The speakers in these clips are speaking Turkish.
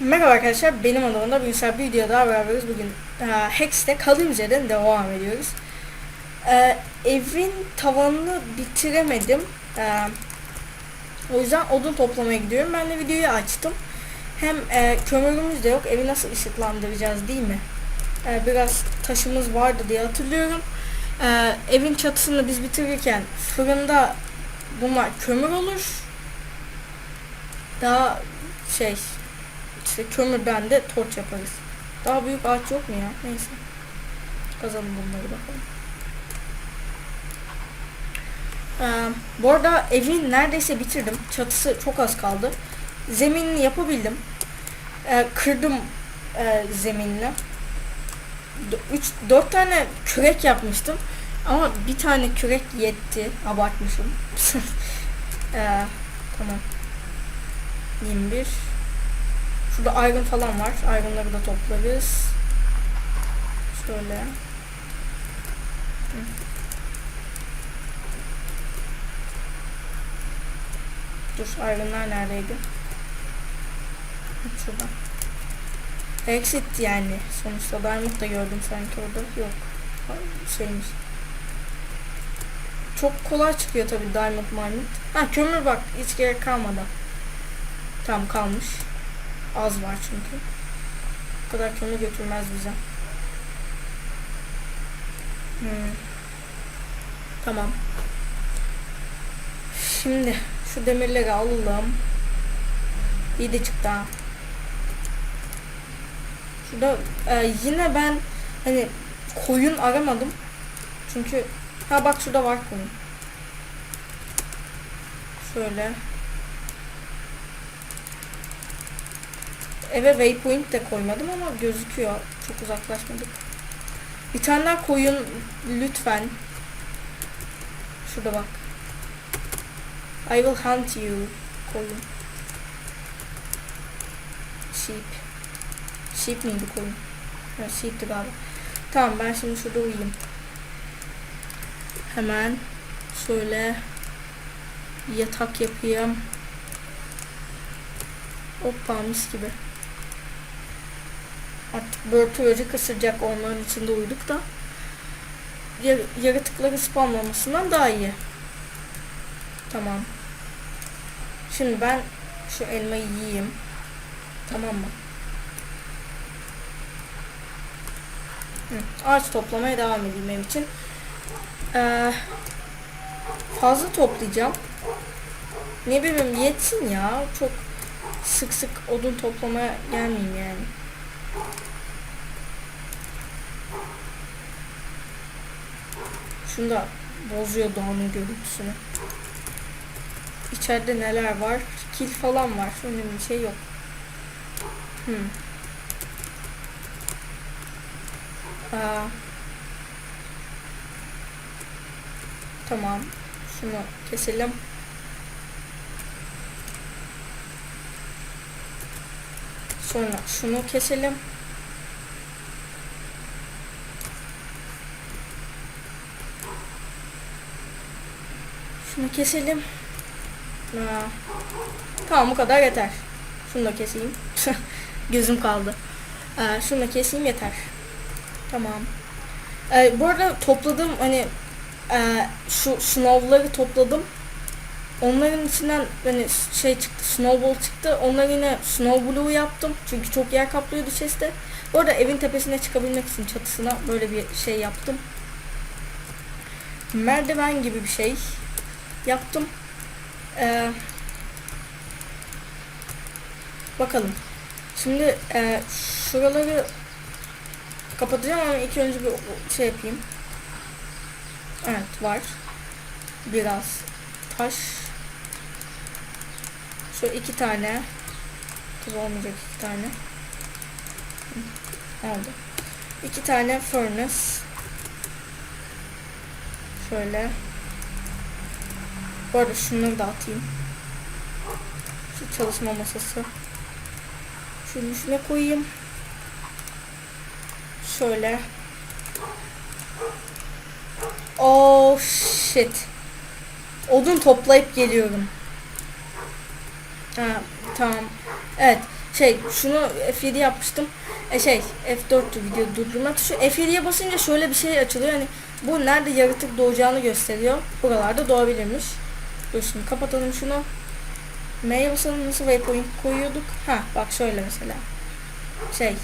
Merhaba arkadaşlar, benim adımda bir bir video daha beraberiz. Bugün e, Hex'te kalın üzerinde devam ediyoruz. E, evin tavanını bitiremedim. E, o yüzden odun toplamaya gidiyorum. Ben de videoyu açtım. Hem e, kömürümüz de yok, evi nasıl ışıklandıracağız değil mi? E, biraz taşımız vardı diye hatırlıyorum. E, evin çatısını biz bitirirken fırında bunlar kömür olur. Daha şey işte kömürden de torç yaparız. Daha büyük ağaç yok mu ya? Neyse. Kazalım bunları bakalım. Ee, bu arada evi neredeyse bitirdim. Çatısı çok az kaldı. Zeminini yapabildim. Ee, kırdım e, zeminini. 3 4 tane kürek yapmıştım. Ama bir tane kürek yetti. Abartmışım. ee, tamam. 21 Şurada iron falan var. Iron'ları da toplarız. Şöyle. Dur iron'lar neredeydi? Şurada. Exit yani. Sonuçta diamond da gördüm sanki orada. Yok. Şeymiş. Çok kolay çıkıyor tabi diamond diamond. Ha kömür bak hiç gerek kalmadı. Tam kalmış. Az var çünkü. Bu kadar kömür götürmez bize. Hmm. Tamam. Şimdi şu demirleri alalım. İyi de çıktı ha. Şurada e, yine ben hani koyun aramadım. Çünkü ha bak şurada var koyun. Şöyle. Eve waypoint de koymadım ama gözüküyor. Çok uzaklaşmadık. Bir tane daha koyun lütfen. Şurada bak. I will hunt you. Koyun. Sheep. Sheep miydi koyun? Ha, sheep'ti galiba. Tamam ben şimdi şurada uyuyayım. Hemen şöyle yatak yapayım. Hoppa mis gibi. Artık börtü böcek ısıracak onların içinde uyuduk da. Yar yaratıkları spamlamasından daha iyi. Tamam. Şimdi ben şu elmayı yiyeyim. Tamam mı? Hı, ağaç toplamaya devam edeyim ev için. Ee, fazla toplayacağım. Ne bileyim yetsin ya. Çok sık sık odun toplamaya gelmeyeyim yani. Şunu da bozuyor doğanın görüntüsünü. İçeride neler var? Kil falan var. Önemli bir şey yok. Hmm. Aa. Tamam. Şunu keselim. Sonra şunu keselim. Şunu keselim. Aa. Tamam bu kadar yeter. Şunu da keseyim. Gözüm kaldı. Ee, şunu da keseyim yeter. Tamam. Ee, bu arada topladığım hani e, şu snow'ları topladım. Onların içinden hani şey çıktı, snowball çıktı. Onları yine snow blue yaptım. Çünkü çok yer kaplıyordu chest'te. Bu arada evin tepesine çıkabilmek için çatısına böyle bir şey yaptım. Merdiven gibi bir şey yaptım. Ee, bakalım. Şimdi e, şuraları kapatacağım ama ilk önce bir şey yapayım. Evet var. Biraz taş. Şu iki tane. Tabi olmayacak iki tane. Oldu. İki tane furnace. Şöyle. Bu arada şunları da atayım. Şu çalışma masası. Şunu üstüne koyayım. Şöyle. Oh shit. Odun toplayıp geliyorum. Ha, tamam. Evet. Şey şunu F7 yapmıştım. E şey F4 video durdurma tuşu. F7'ye basınca şöyle bir şey açılıyor. Hani bu nerede yaratık doğacağını gösteriyor. Buralarda doğabilirmiş. Dur şimdi kapatalım şunu. M'ye basalım nasıl waypoint koyuyorduk? Ha bak şöyle mesela. Şey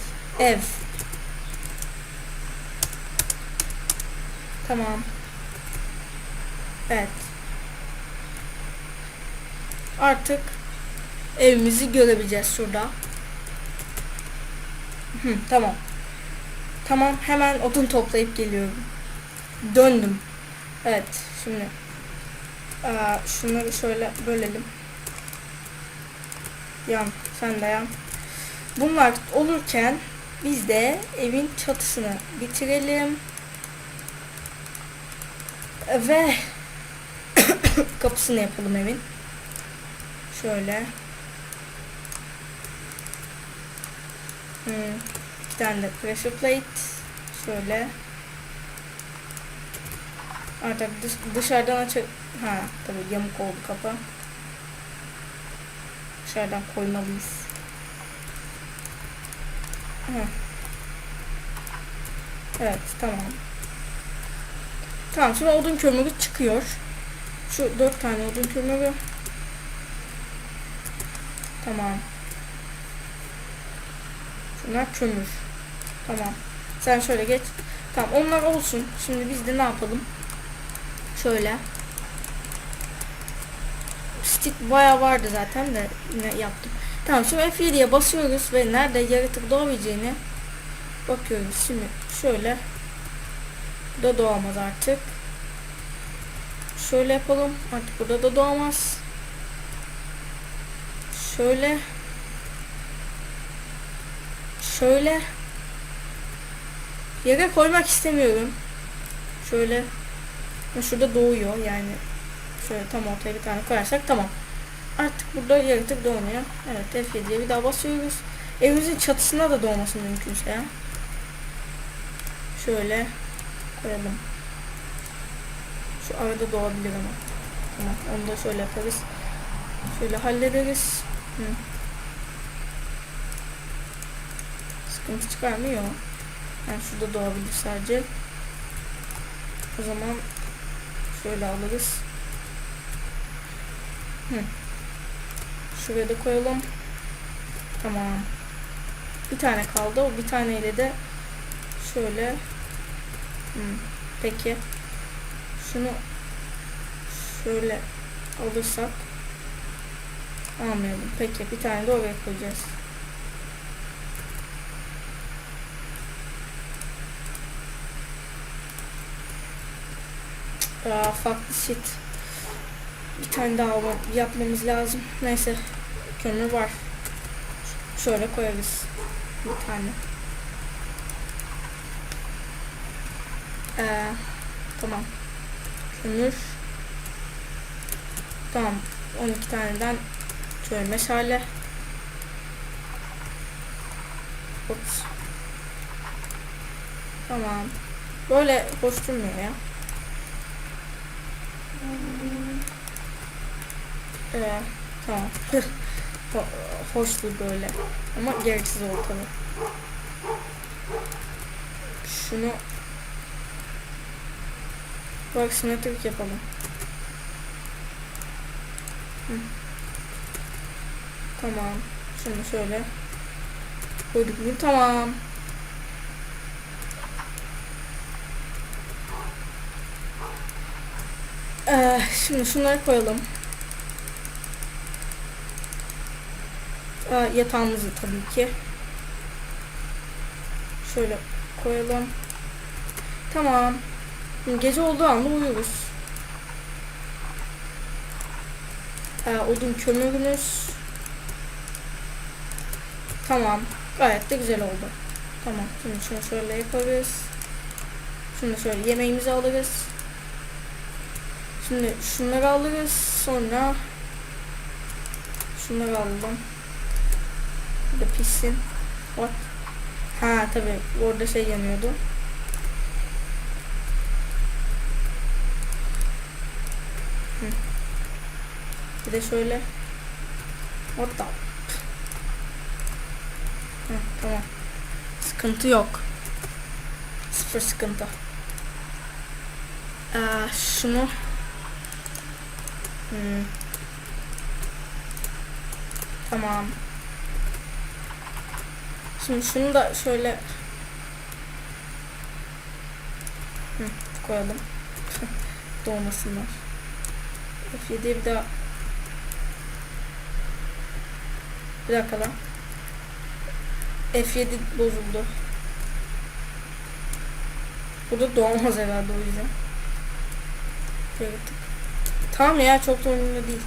ev. Tamam. Evet. Artık evimizi görebileceğiz şurada. Hı, tamam. Tamam hemen odun toplayıp geliyorum. Döndüm. Evet şimdi aa, şunları şöyle bölelim. Yan sen de yan. Bunlar olurken biz de evin çatısını bitirelim. Ve kapısını yapalım evin. Şöyle. Hmm. Bir tane de pressure plate. Şöyle. Artık dış, dışarıdan aç... Ha tabii yamuk oldu kapı. Dışarıdan koymalıyız. Heh. Evet tamam. Tamam şimdi odun kömürü çıkıyor. Şu dört tane odun kömürü. Tamam. Şunlar kömür. Tamam. Sen şöyle geç. Tamam onlar olsun. Şimdi biz de ne yapalım? Şöyle. Stick bayağı vardı zaten de yine yaptım. Tamam şimdi F7'ye basıyoruz ve nerede yaratık doğabileceğini bakıyoruz. Şimdi şöyle da doğamaz artık. Şöyle yapalım. Artık burada da doğamaz. Şöyle. Şöyle. Yere koymak istemiyorum. Şöyle. Şurada doğuyor yani. Şöyle tam ortaya bir tane koyarsak tamam. Artık burada yaratık doğmuyor. Evet F7'ye bir daha basıyoruz. Evimizin çatısına da doğması mümkünse. Şöyle koyalım. Şu arada doğabilir ama. Tamam onu da şöyle yaparız. Şöyle hallederiz. Hı. Sıkıntı çıkarmıyor. Yani şurada doğabilir sadece. O zaman şöyle alırız. Hı. Şuraya da koyalım. Tamam. Bir tane kaldı. O bir taneyle de şöyle Hı. Peki. Şunu şöyle alırsak almayalım. Peki bir tane de oraya koyacağız. Aa, farklı shit. Bir tane daha yapmamız lazım. Neyse. Kömür var. Şöyle koyarız. Bir tane. Ee, tamam. Kömür. Tamam. 12 taneden şöyle meşale. Ops. Tamam. Böyle hoş durmuyor ya. Ee, tamam. Ho hoştu böyle. Ama gereksiz ortalık. Şunu Bak simetrik yapalım. Hı. Tamam. Şunu şöyle koyduk mu? Tamam. Ee, şimdi şunları koyalım. Ee, yatağımızı tabii ki. Şöyle koyalım. Tamam. Gece olduğu anda uyuyoruz. Ee, odun kömürümüz. Tamam. Gayet de güzel oldu. Tamam. Şimdi şunu şöyle yaparız. Şimdi şöyle yemeğimizi alırız. Şimdi şunları alırız. Sonra şunları alalım. De pissin. What? Ha tabii orada şey yanıyordu. Bir de şöyle. What the? Heh, tamam. Sıkıntı yok. Sıfır sıkıntı. Ee, şunu Hmm. Tamam. Şimdi şunu da şöyle Hı, koyalım. Doğmasınlar. F7'ye bir daha Bir dakika lan. F7 bozuldu. Burada doğmaz herhalde o yüzden. Şöyle tık. Tamam ya çok da önemli değil.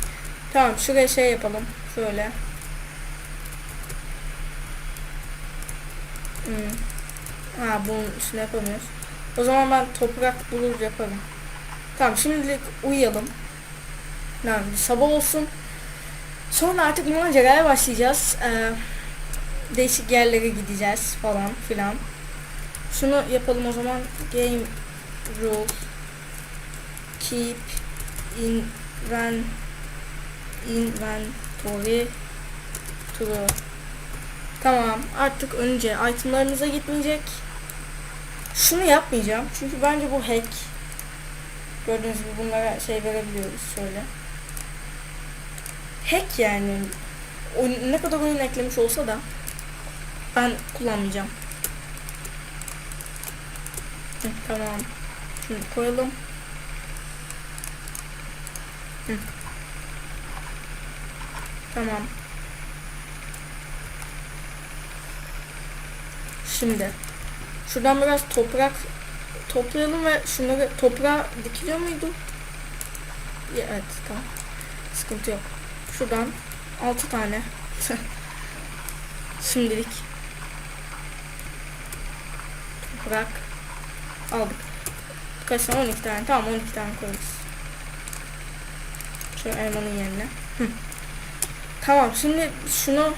Tamam şuraya şey yapalım. Şöyle. Hmm. Ha bunun üstüne yapamıyoruz. O zaman ben toprak bulur yaparım. Tamam şimdilik uyuyalım. Yani sabah olsun. Sonra artık maceraya başlayacağız. Ee, değişik yerlere gideceğiz falan filan. Şunu yapalım o zaman. Game rule keep inven inventory true. Tamam artık önce itemlarımıza gitmeyecek. Şunu yapmayacağım çünkü bence bu hack. Gördüğünüz gibi bunlara şey verebiliyoruz şöyle. Hack yani. Oyun, ne kadar oyun eklemiş olsa da ben kullanmayacağım. Hı, tamam. Şunu koyalım. Hı. Tamam. Şimdi şuradan biraz toprak toplayalım ve şunları toprağa dikiliyor muydu? Evet tamam. Sıkıntı yok. Şuradan 6 tane. Şimdilik toprak aldık. Kaç tane? 12 tane. Tamam 12 tane koyarız. Şu elmanın yerine. Tamam şimdi şunu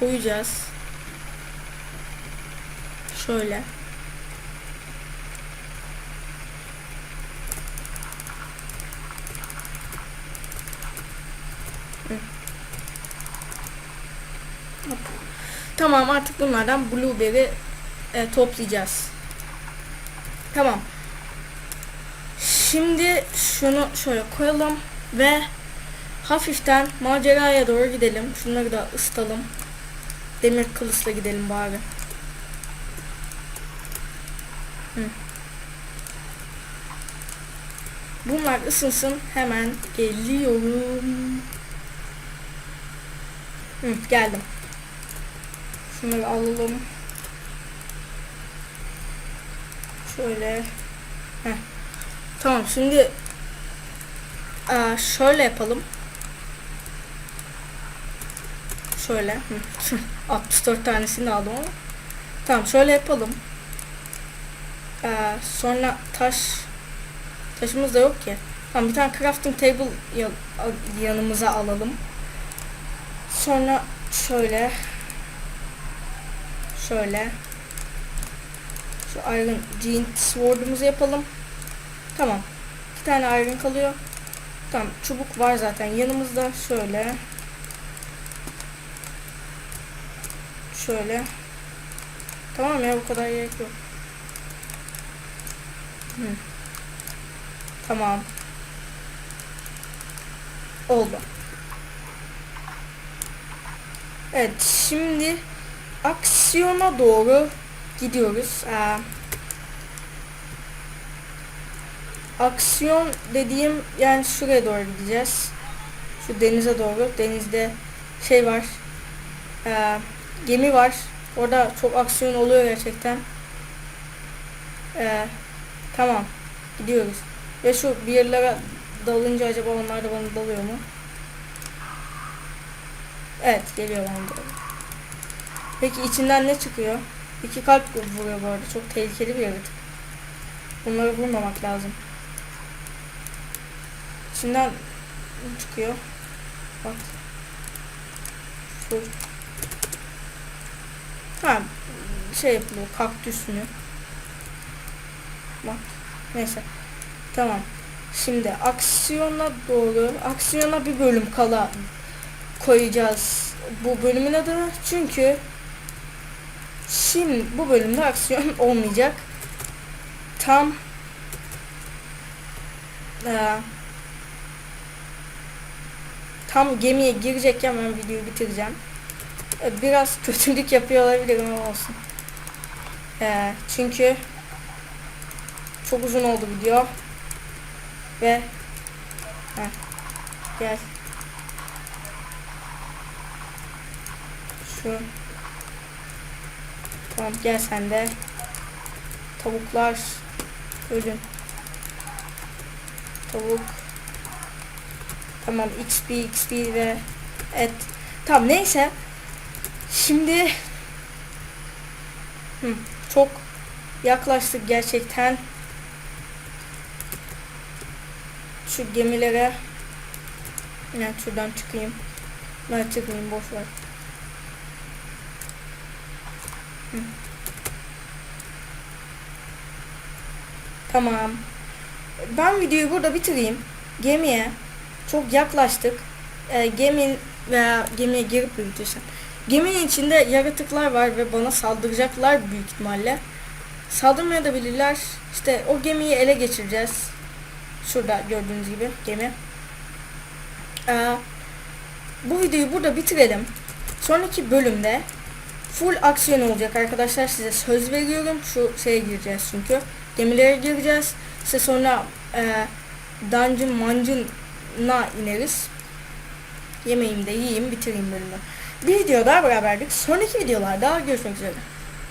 koyacağız. Şöyle. Tamam artık bunlardan blueberry e, toplayacağız. Tamam. Şimdi şunu şöyle koyalım ve hafiften maceraya doğru gidelim. Şunları da ısıtalım. Demir kılıçla gidelim bari. Bunlar ısınsın. Hemen geliyorum. Hı, geldim. Şunları alalım. Şöyle. Heh. Tamam şimdi Aa, şöyle yapalım. Şöyle. Hı. 64 tanesini aldım ama. Tamam şöyle yapalım. Ee, sonra taş taşımız da yok ki. Tamam bir tane crafting table ya- yanımıza alalım. Sonra şöyle şöyle şu iron giant sword'umuzu yapalım. Tamam. Bir tane iron kalıyor. Tamam çubuk var zaten yanımızda şöyle şöyle tamam ya bu kadar gerek yok Tamam oldu evet şimdi aksiyona doğru gidiyoruz ee, aksiyon dediğim yani şuraya doğru gideceğiz. Şu denize doğru. Denizde şey var. E, gemi var. Orada çok aksiyon oluyor gerçekten. E, tamam. Gidiyoruz. Ve şu bir yerlere dalınca acaba onlar da bana dalıyor mu? Evet geliyor bana. Peki içinden ne çıkıyor? İki kalp vuruyor bu arada. Çok tehlikeli bir yaratık. Bunları vurmamak lazım. İçinden çıkıyor? Bak. Şu. Ha şey yapılıyor. Kaktüs Bak. Neyse. Tamam. Şimdi aksiyona doğru aksiyona bir bölüm kala koyacağız bu bölümün adını. Çünkü şimdi bu bölümde aksiyon olmayacak. Tam eee, tam gemiye girecekken ben videoyu bitireceğim. E, Biraz kötülük yapıyor olabilirim ama olsun. Eee, çünkü çok uzun oldu video. Ve Heh, gel. Şu Tamam gel sen de. Tavuklar ölün. Tavuk. Tamam XP XP ve et. Tamam neyse. Şimdi Hı, çok yaklaştık gerçekten. Şu gemilere yani şuradan çıkayım. Ben çıkayım boş ver. Tamam. Ben videoyu burada bitireyim. Gemiye çok yaklaştık. Ee, gemin veya gemiye girip bitirsem. Geminin içinde yaratıklar var ve bana saldıracaklar büyük ihtimalle. Saldırmaya da bilirler. İşte o gemiyi ele geçireceğiz. Şurada gördüğünüz gibi gemi. Ee, bu videoyu burada bitirelim. Sonraki bölümde full aksiyon olacak arkadaşlar. Size söz veriyorum. Şu şeye gireceğiz çünkü. Gemilere gireceğiz. İşte sonra e, dungeon mancın'a ineriz. Yemeğimi de yiyeyim bitireyim bölümü. Bir video daha beraberdik. Sonraki videolarda görüşmek üzere.